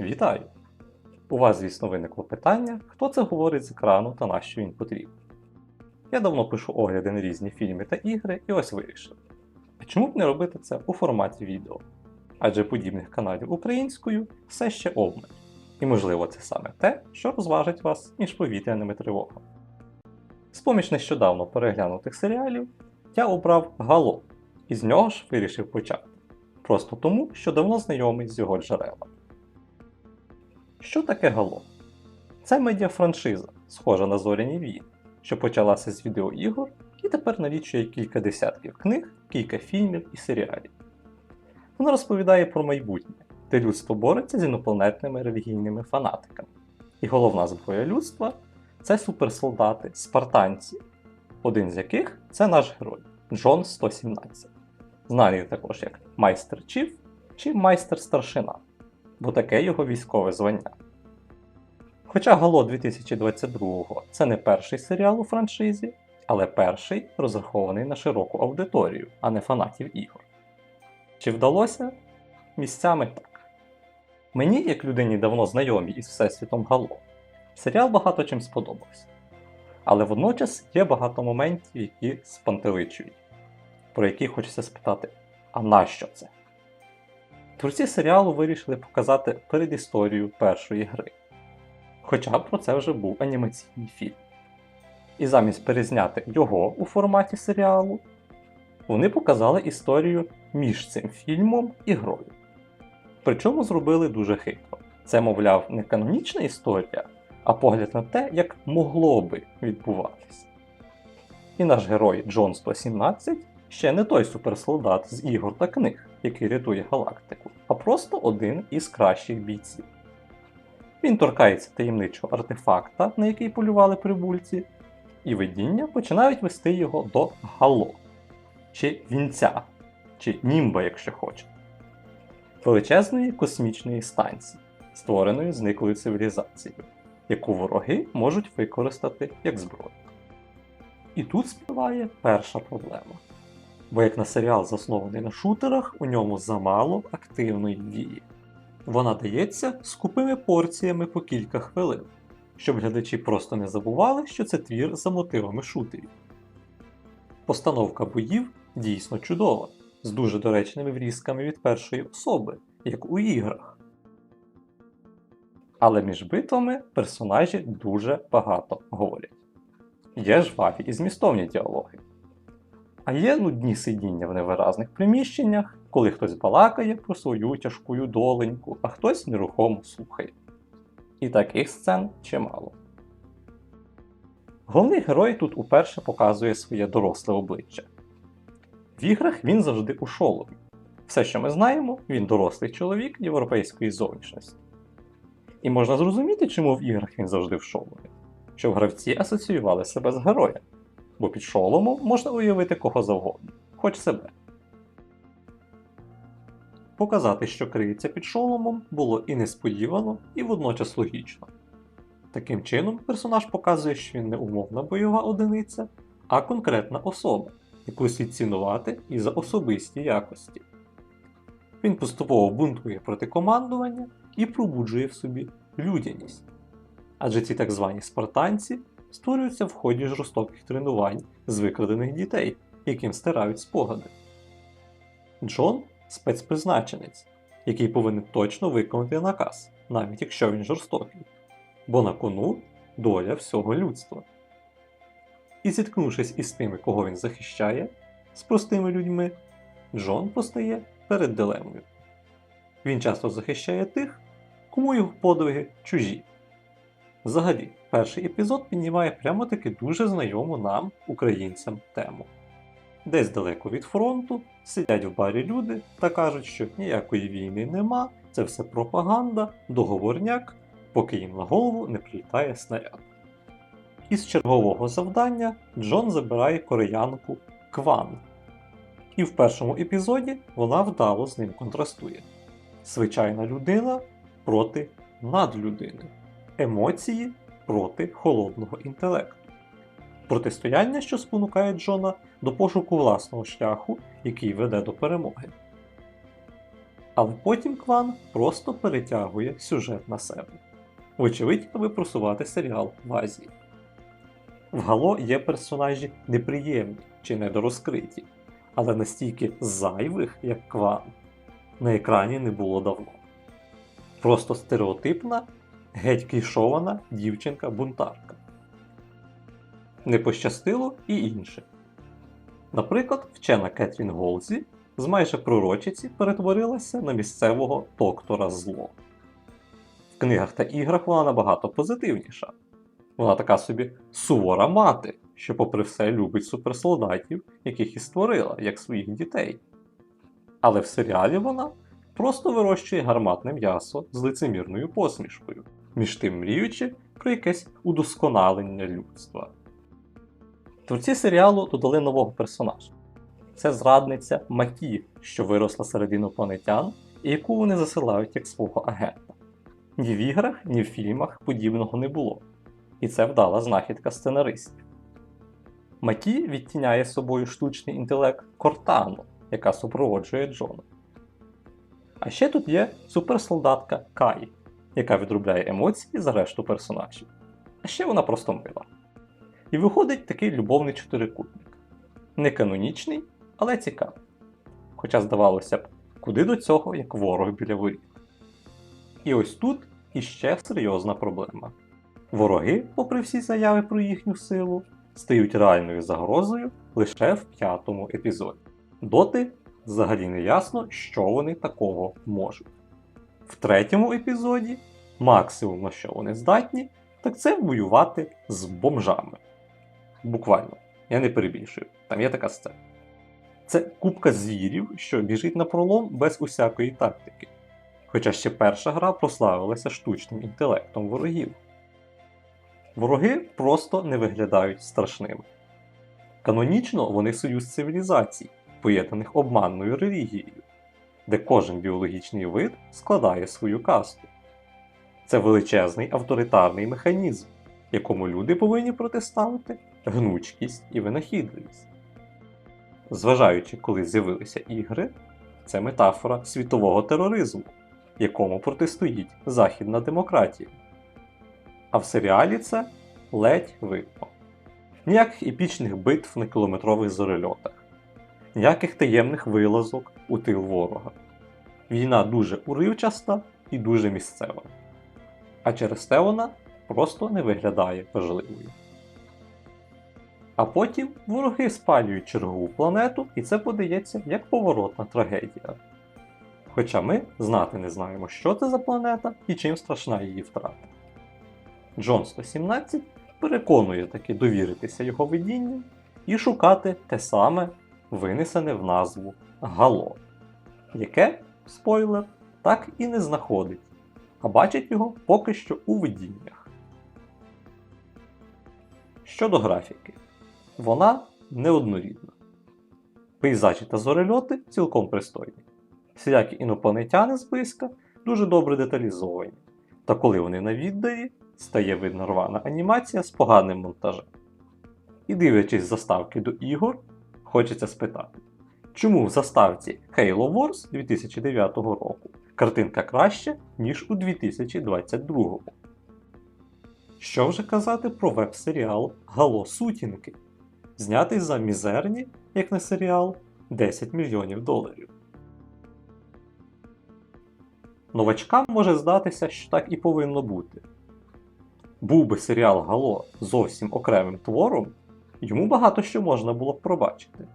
Вітаю! У вас, звісно, виникло питання, хто це говорить з екрану та на що він потрібен. Я давно пишу огляди на різні фільми та ігри і ось вирішив. А чому б не робити це у форматі відео? Адже подібних каналів українською все ще обмаль. І можливо це саме те, що розважить вас між повітряними тривогами. З-поміж нещодавно переглянутих серіалів я обрав Гало, і з нього ж вирішив почати. Просто тому, що давно знайомий з його джерелами. Що таке Гало? Це медіафраншиза, схожа на зоряні війни, що почалася з відеоігор і тепер налічує кілька десятків книг, кілька фільмів і серіалів. Вона розповідає про майбутнє, де людство бореться з інопланетними релігійними фанатиками. І головна зброя людства це суперсолдати, спартанці, один з яких це наш герой Джон 117, знаний також як майстер Чіф чи майстер старшина, бо таке його військове звання. Хоча Гало 2022 це не перший серіал у франшизі, але перший розрахований на широку аудиторію, а не фанатів ігор. Чи вдалося? Місцями так. Мені, як людині давно знайомій із Всесвітом Гало, серіал багато чим сподобався. Але водночас є багато моментів, які спантеличують, про які хочеться спитати: а нащо це? Творці серіалу вирішили показати передісторію першої гри. Хоча про це вже був анімаційний фільм. І замість перезняти його у форматі серіалу, вони показали історію між цим фільмом і грою. Причому зробили дуже хитро. Це, мовляв, не канонічна історія, а погляд на те, як могло би відбуватись. І наш герой Джон 117 ще не той суперсолдат з ігор та книг, який рятує галактику, а просто один із кращих бійців. Він торкається таємничого артефакта, на який полювали прибульці, і видіння починають вести його до Гало, чи вінця, чи німба, якщо хочете, величезної космічної станції, створеної зниклою цивілізацією, яку вороги можуть використати як зброю. І тут спливає перша проблема. Бо як на серіал заснований на шутерах, у ньому замало активної дії. Вона дається скупими порціями по кілька хвилин, щоб глядачі просто не забували, що це твір за мотивами шутерів. Постановка боїв дійсно чудова, з дуже доречними врізками від першої особи, як у іграх. Але між битвами персонажі дуже багато говорять. Є жваві і змістовні діалоги. А є нудні сидіння в невиразних приміщеннях, коли хтось балакає про свою тяжкую доленьку, а хтось нерухомо слухає. І таких сцен чимало. Головний герой тут уперше показує своє доросле обличчя. В іграх він завжди у шоломі. Все, що ми знаємо, він дорослий чоловік європейської зовнішності. І можна зрозуміти, чому в іграх він завжди в шоломі, щоб гравці асоціювали себе з героєм, бо під шоломом можна уявити кого завгодно, хоч себе. Показати, що криється під шоломом, було і несподівано, і водночас логічно. Таким чином, персонаж показує, що він не умовна бойова одиниця, а конкретна особа, яку слід цінувати і за особисті якості. Він поступово бунтує проти командування і пробуджує в собі людяність. Адже ці так звані спартанці створюються в ході жорстоких тренувань з викрадених дітей, яким стирають спогади. Джон спецпризначенець, який повинен точно виконати наказ, навіть якщо він жорстокий, бо на кону доля всього людства. І зіткнувшись із тими, кого він захищає, з простими людьми, Джон постає перед дилемою. Він часто захищає тих, кому його подвиги чужі. Взагалі, перший епізод піднімає прямо таки дуже знайому нам, українцям, тему. Десь далеко від фронту сидять в барі люди та кажуть, що ніякої війни нема, це все пропаганда, договорняк, поки їм на голову не прилітає снаряд. Із чергового завдання Джон забирає кореянку Кван. І в першому епізоді вона вдало з ним контрастує. Звичайна людина проти надлюдини, емоції проти холодного інтелекту. Протистояння, що спонукає Джона до пошуку власного шляху, який веде до перемоги. Але потім клан просто перетягує сюжет на себе. Вочевидь, аби просувати серіал в Азії. В Гало є персонажі неприємні чи недорозкриті, але настільки зайвих, як Кван, на екрані не було давно. Просто стереотипна, геть клішована дівчинка-бунтарка. Не пощастило і інше. Наприклад, вчена Кетрін Голзі з майже пророчиці перетворилася на місцевого доктора зло. В книгах та іграх вона набагато позитивніша. Вона така собі сувора мати, що, попри все, любить суперсолдатів, яких і створила, як своїх дітей. Але в серіалі вона просто вирощує гарматне м'ясо з лицемірною посмішкою, між тим мріючи про якесь удосконалення людства. Творці серіалу додали нового персонажа. Це зрадниця Макі, що виросла серед інопланетян, і яку вони засилають як свого агента. Ні в іграх, ні в фільмах подібного не було. І це вдала знахідка сценаристів. Макі відтіняє собою штучний інтелект Кортану, яка супроводжує Джона. А ще тут є суперсолдатка Кай, яка відробляє емоції за решту персонажів. А ще вона просто мила. І виходить такий любовний чотирикутник. Не канонічний, але цікавий. Хоча, здавалося б, куди до цього, як ворог біля воріт. І ось тут іще серйозна проблема. Вороги, попри всі заяви про їхню силу, стають реальною загрозою лише в п'ятому епізоді. Доти взагалі не ясно, що вони такого можуть. В третьому епізоді максимум на що вони здатні, так це воювати з бомжами. Буквально, я не перебільшую, там є така сцена. Це купка звірів, що біжить на пролом без усякої тактики. Хоча ще перша гра прославилася штучним інтелектом ворогів. Вороги просто не виглядають страшними. Канонічно вони союз цивілізацій, поєднаних обманною релігією, де кожен біологічний вид складає свою касту. Це величезний авторитарний механізм, якому люди повинні протиставити гнучкість і винахідливість. Зважаючи, коли з'явилися ігри, це метафора світового тероризму, якому протистоїть західна демократія. А в серіалі це ледь видно. Ніяких епічних битв на кілометрових зорельотах, ніяких таємних вилазок у тил ворога. Війна дуже уривчаста і дуже місцева. А через те вона просто не виглядає важливою. А потім вороги спалюють чергову планету, і це подається як поворотна трагедія. Хоча ми знати не знаємо, що це за планета і чим страшна її втрата. Джон 117 переконує таки довіритися його видінню і шукати те саме винесене в назву Гало, яке, спойлер, так і не знаходить, а бачить його поки що у видіннях. Щодо графіки, вона неоднорідна. Пейзажі та зорельоти цілком пристойні. Всілякі інопланетяни зблизька дуже добре деталізовані, та коли вони на віддалі, стає видно рвана анімація з поганим монтажем. І дивлячись заставки до ігор, хочеться спитати, чому в заставці Halo Wars 2009 року картинка краща, ніж у 2022? Що вже казати про веб-серіал Гало Сутінки, знятий за мізерні, як на серіал, 10 мільйонів доларів. Новачкам може здатися, що так і повинно бути. Був би серіал Гало зовсім окремим твором, йому багато що можна було б пробачити.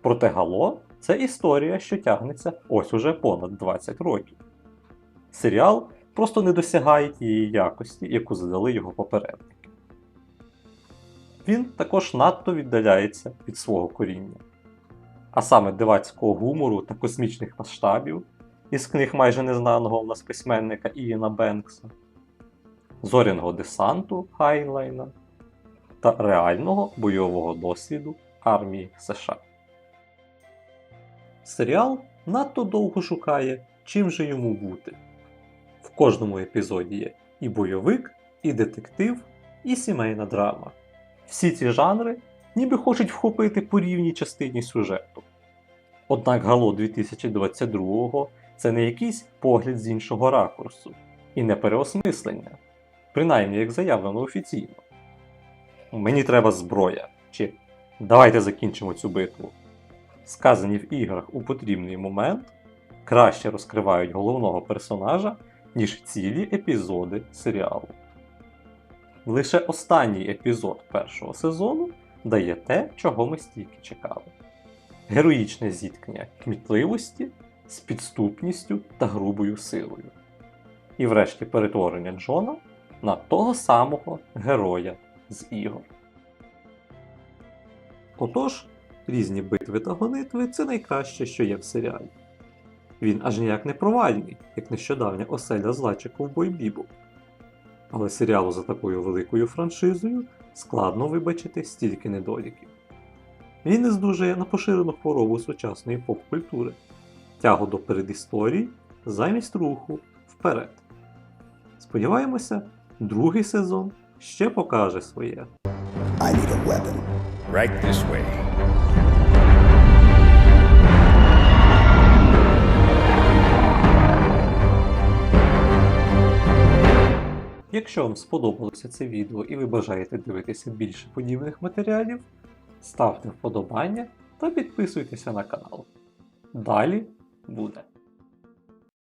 Проте Гало це історія, що тягнеться ось уже понад 20 років. Серіал просто не досягає тієї якості, яку задали його попередники. Він також надто віддаляється від свого коріння, а саме дивацького гумору та космічних масштабів із книг майже незнаного в нас письменника Ієна Бенкса, зоряного десанту Хайнлайна та реального бойового досвіду армії США. Серіал надто довго шукає, чим же йому бути. В кожному епізоді є і бойовик, і детектив, і сімейна драма. Всі ці жанри ніби хочуть вхопити по рівній частині сюжету. Однак Гало 2022 це не якийсь погляд з іншого ракурсу і не переосмислення, принаймні як заявлено офіційно. Мені треба зброя, чи давайте закінчимо цю битву. Сказані в іграх у потрібний момент краще розкривають головного персонажа, ніж цілі епізоди серіалу. Лише останній епізод першого сезону дає те, чого ми стільки чекали. Героїчне зіткнення кмітливості з підступністю та грубою силою. І врешті перетворення Джона на того самого героя з ігор. Отож, різні битви та гонитви це найкраще, що є в серіалі. Він аж ніяк не провальний, як нещодавня оселя злача ковбой Бібо. Але серіалу за такою великою франшизою складно вибачити стільки недоліків. Він не здужує на поширену хворобу сучасної поп-культури, тягу до передісторії замість руху вперед. Сподіваємося, другий сезон ще покаже своє. I need a weapon. Right this way. Якщо вам сподобалося це відео і ви бажаєте дивитися більше подібних матеріалів, ставте вподобання та підписуйтеся на канал. Далі буде.